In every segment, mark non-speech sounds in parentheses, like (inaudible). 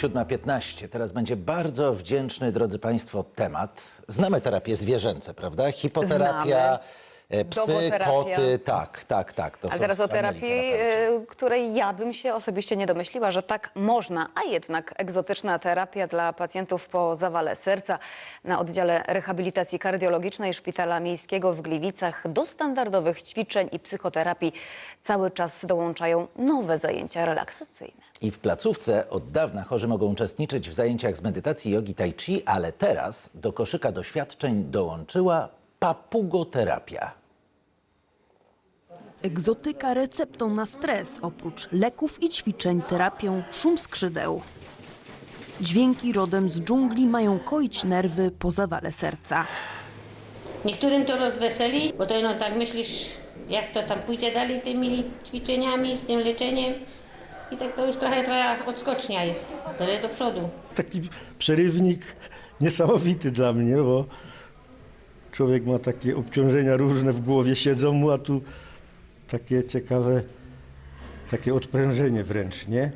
7.15. Teraz będzie bardzo wdzięczny, drodzy Państwo, temat. Znamy terapię zwierzęce, prawda? Hipoterapia, e, psy, koty, tak, tak, tak. To są teraz o wspaniali terapii, terapeuci. e, której ja bym się osobiście nie domyśliła, że tak można, a jednak egzotyczna terapia dla pacjentów po zawale serca na oddziale rehabilitacji kardiologicznej Szpitala Miejskiego w Gliwicach do standardowych ćwiczeń i psychoterapii cały czas dołączają nowe zajęcia relaksacyjne. I w placówce od dawna chorzy mogą uczestniczyć w zajęciach z medytacji, jogi, tai chi, ale teraz do koszyka doświadczeń dołączyła papugoterapia. Egzotyka receptą na stres, oprócz leków i ćwiczeń terapią szum skrzydeł. Dźwięki rodem z dżungli mają koić nerwy po zawale serca. Niektórym to rozweseli, bo to no tak myślisz, jak to tam pójdzie dalej tymi ćwiczeniami, z tym leczeniem. I tak to już trochę, trochę odskocznia jest, tyle do przodu. taki przerywnik niesamowity dla mnie, bo człowiek ma takie obciążenia różne w głowie siedzą mu, a tu takie ciekawe, takie odprężenie wręcz, nie?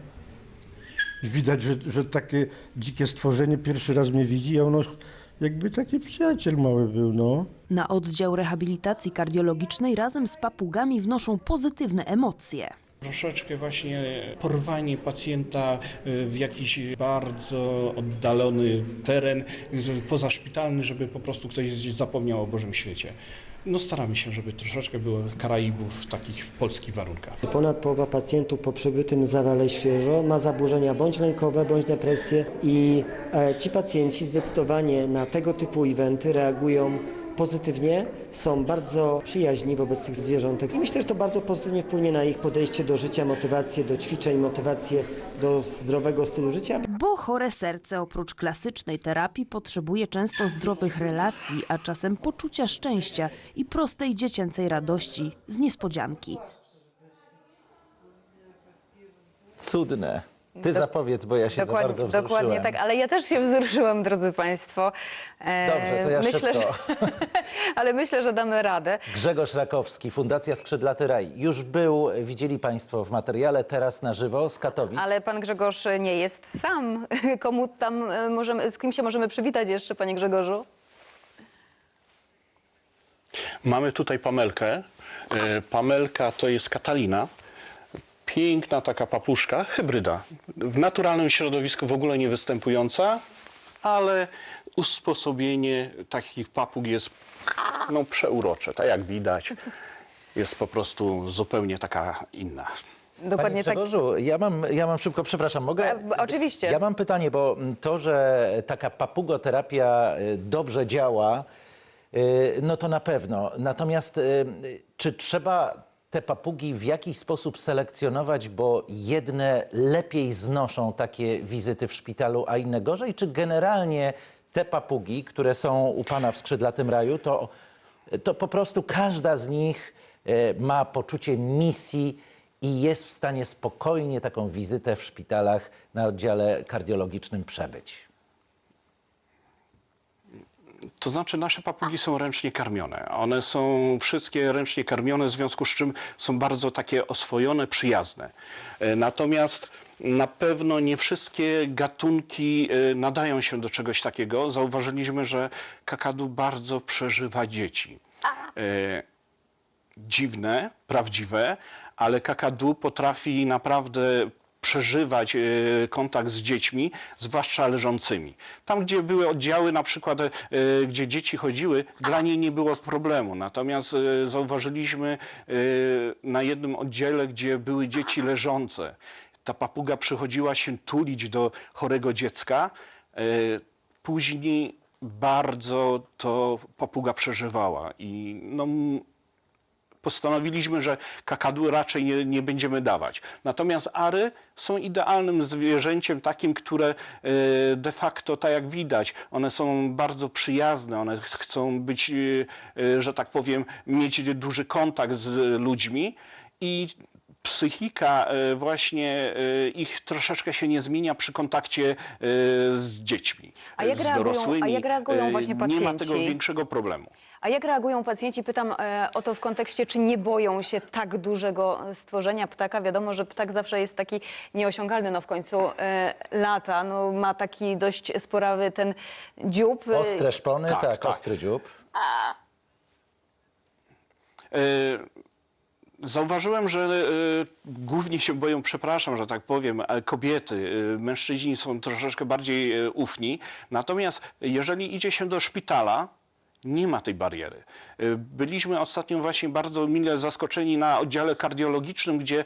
Widać, że, że takie dzikie stworzenie pierwszy raz mnie widzi, a ono jakby taki przyjaciel mały był, no. Na oddział rehabilitacji kardiologicznej razem z papugami wnoszą pozytywne emocje. Troszeczkę właśnie porwanie pacjenta y, w jakiś bardzo oddalony teren, y, pozaszpitalny, żeby po prostu ktoś zapomniał o Bożym świecie. No staramy się, żeby troszeczkę było Karaibów w takich polskich warunkach. Ponad połowa pacjentów po przebytym zawale świeżo ma zaburzenia bądź lękowe, bądź depresję i e, ci pacjenci zdecydowanie na tego typu eventy reagują pozytywnie, są bardzo przyjaźni wobec tych zwierzątek. Myślę, że to bardzo pozytywnie wpłynie na ich podejście do życia, motywację do ćwiczeń, motywację do zdrowego stylu życia. Bo chore serce oprócz klasycznej terapii potrzebuje często zdrowych relacji, a czasem poczucia szczęścia i prostej dziecięcej radości z niespodzianki. Cudne. Ty zapowiedz, bo ja się za bardzo Dokładnie, wzruszyłem. dokładnie tak, ale ja też się wzruszyłam, drodzy Państwo. E, Dobrze, to ja myślę, szybko. Że, (laughs) ale myślę, że damy radę. Grzegorz Rakowski, Fundacja Skrzydlaty Raj. Już był, widzieli Państwo w materiale, teraz na żywo z Katowic. Ale pan Grzegorz nie jest sam. (laughs) Komu tam e, możemy, z kim się możemy przywitać jeszcze, panie Grzegorzu? Mamy tutaj Pamelkę. E, Pamelka to jest Katalina. Piękna taka papuszka, hybryda. W naturalnym środowisku w ogóle nie występująca, ale usposobienie takich papug jest no, przeurocze. Tak jak widać, jest po prostu zupełnie taka inna. Dokładnie Panie tak. Grzegorzu, ja mam, ja mam szybko, przepraszam, mogę? E, b- oczywiście. Ja mam pytanie, bo to, że taka papugoterapia y, dobrze działa, y, no to na pewno. Natomiast y, czy trzeba te papugi w jakiś sposób selekcjonować, bo jedne lepiej znoszą takie wizyty w szpitalu, a inne gorzej? Czy generalnie te papugi, które są u Pana w Skrzydlatym Raju, to, to po prostu każda z nich e, ma poczucie misji i jest w stanie spokojnie taką wizytę w szpitalach na oddziale kardiologicznym przebyć. To znaczy nasze papugi są ręcznie karmione. One są wszystkie ręcznie karmione, w związku z czym są bardzo takie oswojone, przyjazne. E, Natomiast na pewno nie wszystkie gatunki e, nadają się do czegoś takiego. Zauważyliśmy, że kakadu bardzo przeżywa dzieci. E, dziwne, prawdziwe, ale kakadu potrafi naprawdę przeżywać e, kontakt z dziećmi, zwłaszcza leżącymi. Tam, gdzie były oddziały, na przykład, e, gdzie dzieci chodziły, dla niej nie było problemu. Natomiast e, zauważyliśmy na jednym oddziale, gdzie były dzieci leżące, ta papuga przychodziła się tulić do chorego dziecka. Później bardzo to papuga przeżywała i no, postanowiliśmy, że kakadu raczej nie, nie będziemy dawać. Natomiast ary są idealnym zwierzęciem takim, które e, de facto, tak jak widać, one są bardzo przyjazne, one ch- chcą być, e, e, że tak powiem, mieć duży kontakt z ludźmi i psychika e, właśnie e, ich troszeczkę się nie zmienia przy kontakcie e, z dziećmi, A jak z reagują- dorosłymi. a jak reagują właśnie Nie ma pacjenci? tego większego problemu. A jak reagują pacjenci? Pytam o to w kontekście, czy nie boją się tak dużego stworzenia ptaka. Wiadomo, że ptak zawsze jest taki nieosiągalny, no w końcu e, lata, no ma taki dość sporawy ten dziób. Ostre szpony, Tak, tak, tak. ostry dziób. E, Zauważyłem, że e, głównie się boją, przepraszam, że tak powiem, e, kobiety. E, Mężczyźni są troszeczkę bardziej ufni. Natomiast jeżeli idzie się do szpitala, nie ma tej bariery. Byliśmy ostatnio właśnie bardzo mile zaskoczeni na oddziale kardiologicznym, gdzie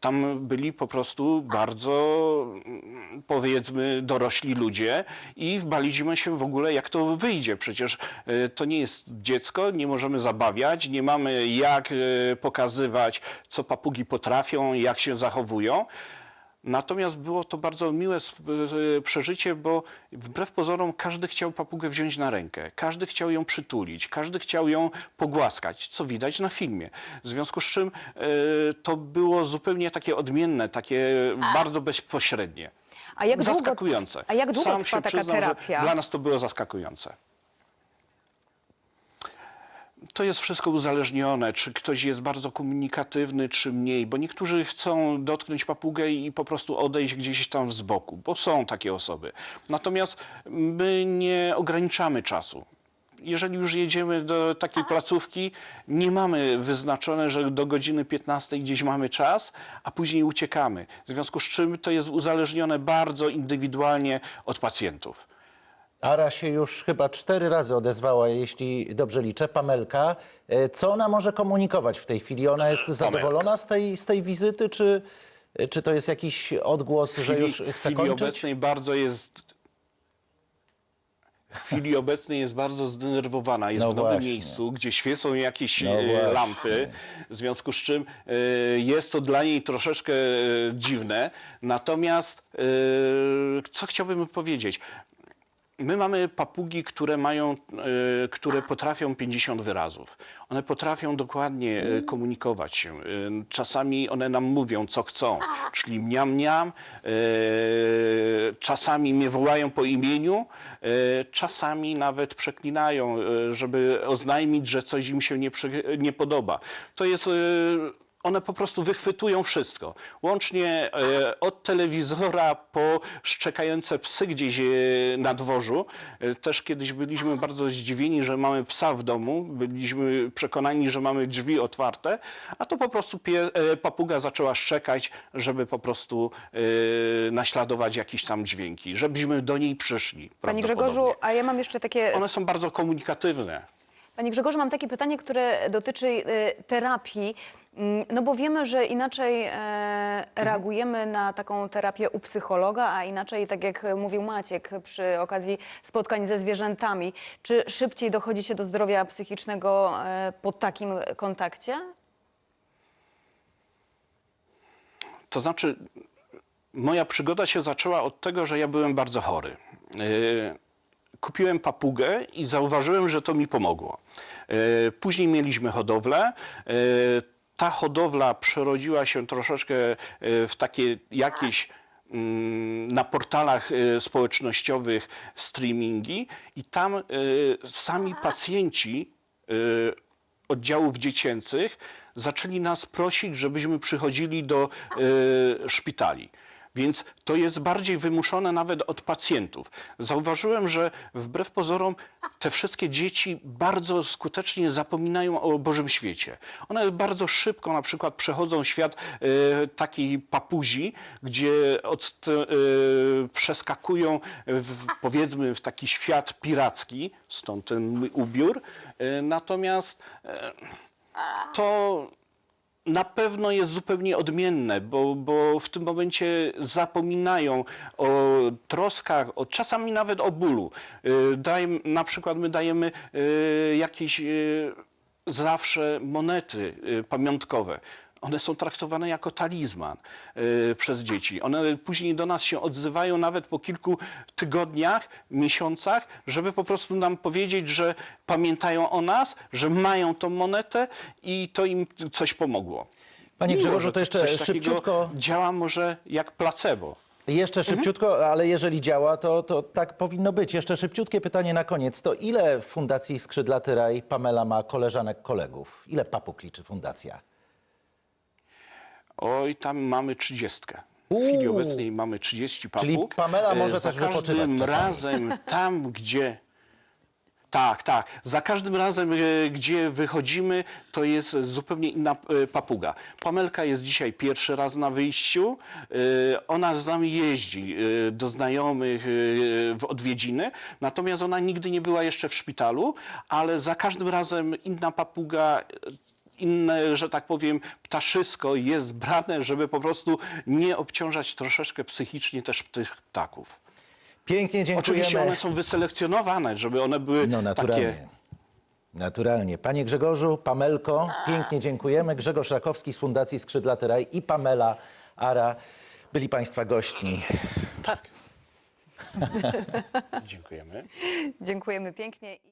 tam byli po prostu bardzo, mm, powiedzmy, dorośli ludzie i baliśmy się w ogóle, jak to wyjdzie. Przecież e, to nie jest dziecko, nie możemy zabawiać, nie mamy jak e, pokazywać, co papugi potrafią, jak się zachowują. Natomiast było to bardzo miłe e, przeżycie, bo wbrew pozorom każdy chciał papugę wziąć na rękę, każdy chciał ją przytulić, każdy chciał ją pogłaskać, co widać na filmie. W związku z czym e, to było zupełnie takie odmienne, takie bardzo bezpośrednie. A jak długo- zaskakujące. a jak długo Sam trwa się taka przyznam, że terapia? Dla nas to było zaskakujące. To jest wszystko uzależnione, czy ktoś jest bardzo komunikatywny, czy mniej, bo niektórzy chcą dotknąć papugę i po prostu odejść gdzieś tam z boku, bo są takie osoby. Natomiast my nie ograniczamy czasu. Jeżeli już jedziemy do takiej placówki, nie mamy wyznaczone, że do godziny 15 gdzieś mamy czas, a później uciekamy. W związku z czym to jest uzależnione bardzo indywidualnie od pacjentów. Ara się już chyba cztery razy odezwała, jeśli dobrze liczę. Pamelka, e, co ona może komunikować w tej chwili? Ona jest zadowolona z tej, z tej wizyty, czy, czy to jest jakiś odgłos, że chwili- już w chce chwili kończyć? obecnej bardzo jest. W chwili obecnej jest bardzo zdenerwowana. Jest No w nowym właśnie. miejscu, gdzie świecą jakieś No e, lampy, w związku z czym e, jest to dla niej troszeczkę dziwne. Natomiast co chciałbym powiedzieć? My mamy papugi, które mają, e, które potrafią 50 wyrazów. One potrafią dokładnie e, komunikować się. E, Czasami one nam mówią, co chcą, czyli mniam. E, Czasami mnie wołają po imieniu, czasami nawet przeklinają, żeby oznajmić, że coś im się nie, nie podoba. To jest one po prostu wychwytują wszystko. Łącznie e, od telewizora po szczekające psy gdzieś e, na dworzu. E, też kiedyś byliśmy bardzo zdziwieni, że mamy psa w domu. Byliśmy przekonani, że mamy drzwi otwarte, a to po prostu papuga zaczęła szczekać, żeby po prostu naśladować jakieś tam dźwięki, żebyśmy do niej przyszli. Panie. Grzegorzu, a ja mam jeszcze takie One są bardzo komunikatywne. Panie Grzegorzu, mam takie pytanie, które dotyczy e, terapii. Mm, No bo wiemy, że inaczej e, reagujemy na taką terapię u psychologa, a inaczej, tak jak mówił Maciek przy okazji spotkań ze zwierzętami. Czy szybciej dochodzi się do zdrowia psychicznego e, po takim kontakcie? To znaczy, moja przygoda się zaczęła od tego, że ja byłem bardzo chory. Kupiłem papugę i zauważyłem, że to mi pomogło. Yy, Później mieliśmy hodowlę. Yy, Ta hodowla przerodziła się troszeczkę yy, w takie jakieś mm, na portalach społecznościowych streamingi i tam sami pacjenci oddziałów dziecięcych zaczęli nas prosić, żebyśmy przychodzili do szpitali. Więc to jest bardziej wymuszone nawet od pacjentów. Zauważyłem, że wbrew pozorom te wszystkie dzieci bardzo skutecznie zapominają o Bożym świecie. One bardzo szybko na przykład przechodzą świat y, takiej papuzi, gdzie od, y, przeskakują w, powiedzmy w taki świat piracki, stąd ten ubiór. Y, natomiast to na pewno jest zupełnie odmienne, bo, bo w tym momencie zapominają o troskach, o, czasami nawet o bólu. Y, Daj, na przykład my dajemy y, jakieś y, zawsze monety pamiątkowe. One są traktowane jako talizman y, przez dzieci. One później do nas się odzywają nawet po kilku tygodniach, miesiącach, żeby po prostu nam powiedzieć, że pamiętają o nas, że mają tą monetę i to im coś pomogło. Panie Mimo, Grzegorzu, to jeszcze szybciutko, Działa może jak placebo. jeszcze szybciutko, ale jeżeli działa, to, to tak powinno być. Jeszcze szybciutkie pytanie na koniec. To ile w Fundacji Skrzydlaty Raj Pamela ma koleżanek, kolegów? Ile papug liczy fundacja? Oj, tam mamy trzydziestkę. W chwili obecnej mamy 30 papug. Czyli Pamela E, może Za też wypoczywać każdym czasami. razem tam, gdzie... Tak, tak. Za każdym razem, e, gdzie wychodzimy, to jest zupełnie inna e, papuga. Pamelka jest dzisiaj pierwszy raz na wyjściu. E, Ona z nami jeździ e, do znajomych e, w odwiedziny, natomiast ona nigdy nie była jeszcze w szpitalu, ale za każdym razem inna papuga e, inne, że tak powiem, ptaszysko jest brane, żeby po prostu nie obciążać troszeczkę psychicznie też tych ptaków. Pięknie dziękujemy. Oczywiście one są wyselekcjonowane, żeby one były No naturalnie. takie... Naturalnie. Panie Grzegorzu, Pamelko, pięknie dziękujemy. Grzegorz Rakowski z Fundacji Skrzydlaty Raj i Pamela Ara byli Państwa gośćmi. Tak. (laughs) Dziękujemy. Dziękujemy pięknie.